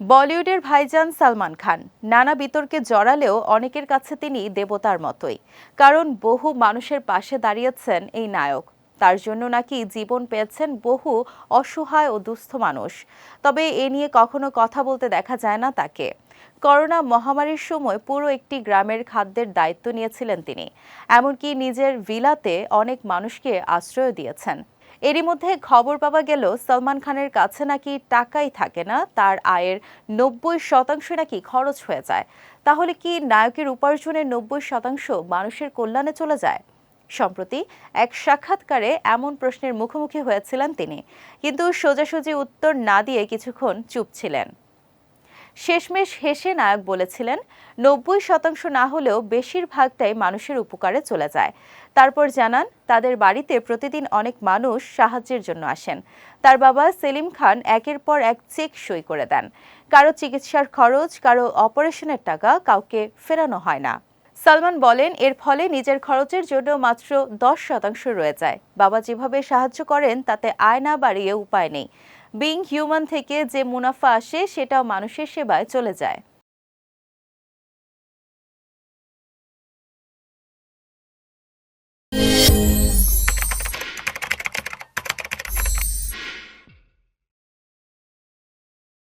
বলিউডের ভাইজান সালমান খান। নানা বিতর্কে জড়ালেও অনেকের কাছে তিনি দেবতার মতোই। কারণ বহু মানুষের পাশে দাঁড়িয়েছেন এই নায়ক। তার জন্য নাকি জীবন পেয়েছেন বহু অসহায় ও দুস্থ মানুষ। তবে এ নিয়ে কখনো কথা বলতে দেখা যায় না তাকে। করোনা মহামারীর সময় পুরো একটি গ্রামের খাদ্যের দায়িত্ব নিয়েছিলেন তিনি। এমনকি নিজের ভিলাতে অনেক মানুষকে আশ্রয় দিয়েছেন। এরই মধ্যে খবর পাওয়া গেল, সলমান খানের কাছে নাকি টাকাই থাকে না, তার আয়ের নব্বই শতাংশ নাকি খরচ হয়ে যায়। তাহলে কি নায়কের উপার্জনের নব্বই শতাংশ মানুষের কল্যাণে চলে যায়? সম্প্রতি এক সাক্ষাৎকারে এমন প্রশ্নের মুখোমুখি হয়েছিলেন তিনি। কিন্তু সোজাসুজি উত্তর না দিয়ে কিছুক্ষণ চুপ ছিলেন। শেষমেশ হেসে নায়ক বলেছিলেন, নব্বই শতাংশ না হলেও বেশিরভাগটাই মানুষের উপকারে চলে যায়। তারপর জানান, তাদের বাড়িতে প্রতিদিন অনেক মানুষ সাহায্যের জন্য আসেন। তার বাবা সেলিম খান একের পর এক চেক সই করে দেন। কারও চিকিৎসার খরচ, কারও অপারেশনের টাকা কাউকে ফেরানো হয় না। সালমান বলেন, এর ফলে নিজের খরচের জন্য মাত্র দশ শতাংশ রয়ে যায়। বাবা যেভাবে সাহায্য করেন, তাতে আয় না বাড়িয়ে উপায় নেই। বিং হিউম্যান থেকে যে মুনাফা আসে সেটাও মানুষের সেবায় চলে যায়।